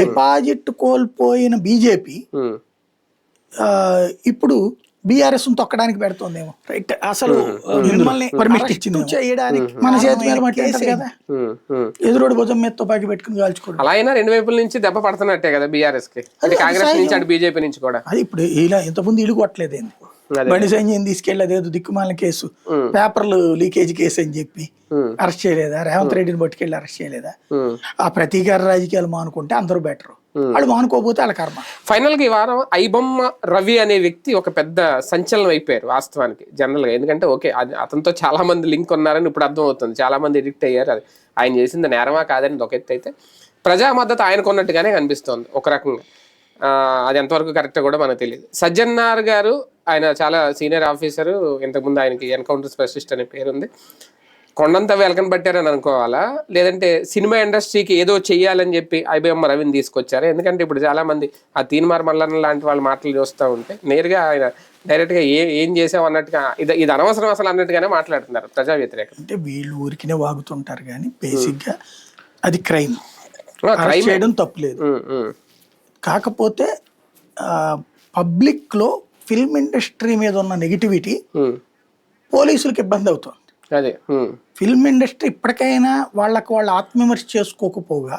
Deposit కోల్పోయిన BJP ఇప్పుడు BRS తొక్కడానికి పెడుతోందేమో. Right. అసలు మిమ్మల్ని పర్మిట్ ఇచ్చింది చేయడానికి మన చేతి మీద మట్టి కదా. ఎదురోడు భుజం మీద తుపాకి పెట్టుకుని కాల్చుకోవడం. అలా అయినా రెండు వైపుల నుంచి దెబ్బ పడుతున్నట్టే కదా బీఆర్ఎస్కి కాంగ్రెస్ నుంచి అటు బీజేపీ నుంచి కూడా. అది ఇప్పుడు ఇలా ఇంతకుముందు ఇల్లు కొట్టలేదేంది. బండి సంజయ్ తీసుకెళ్ళి అదేదో దిక్కుమాలిన కేసు. పేపర్లు లీకేజ్ కేసు అని చెప్పి అరెస్ట్ చేయలేదా? రేవంత్ రెడ్డిని పట్టుకెళ్ళి అరెస్ట్ చేయలేదా. ఆ ప్రతీకార రాజకీయాలు మానుకుంటే అందరూ బెటర్. వాళ్ళు మానుకోకపోతే వాళ్ళ కర్మ. ఫైనల్గా ఈ వారం ఐబొమ్మ రవి అనే వ్యక్తి ఒక పెద్ద సంచలనం అయిపోయారు వాస్తవానికి జనరల్గా ఎందుకంటే ఓకే అతనితో చాలా మంది లింక్ ఉన్నారని ఇప్పుడు అర్థం అవుతుంది. చాలా మంది ఎడిక్ట్ అయ్యారు అది. ఆయన చేసింది నేరమా కాదని ఒక ఎత్తు అయితే ప్రజా మద్దతు ఆయనకు ఉన్నట్టుగానే కనిపిస్తోంది ఒక రకంగా. అది ఎంతవరకు కరెక్ట్ కూడా మనకు తెలియదు సజ్జన్నార్ గారు ఆయన చాలా సీనియర్ ఆఫీసర్. ఇంతకుముందు ఆయనకి ఎన్కౌంటర్ స్పెషలిస్ట్ అనే పేరు ఉంది కొండంత వెలకని పట్టారని అనుకోవాలా? లేదంటే సినిమా ఇండస్ట్రీకి ఏదో చెయ్యాలని చెప్పి ఐబిఎం రవిని తీసుకొచ్చారు? ఎందుకంటే ఇప్పుడు చాలా మంది ఆ తీన్మార్ మల్లన్న లాంటి వాళ్ళ మాటలు చూస్తూ ఉంటే నేరుగా ఆయన డైరెక్ట్గా ఏ ఏం చేసాం అన్నట్టుగా ఇది ఇది అనవసరం అసలు అన్నట్టుగానే మాట్లాడుతున్నారు ప్రజా వ్యతిరేకం అంటే వీళ్ళు ఊరికినే వాగుతుంటారు కానీ బేసిక్గా అది క్రైమ్. అరెస్ట్ చేయడం తప్పులేదు కాకపోతే పబ్లిక్లో ఫిల్మ్ ఇండస్ట్రీ మీద ఉన్న నెగిటివిటీ. పోలీసులకు ఇబ్బంది అవుతుంది అదే ఫిల్మ్ ఇండస్ట్రీ ఇప్పటికైనా వాళ్ళకి వాళ్ళు ఆత్మవిమర్శ చేసుకోకపోగా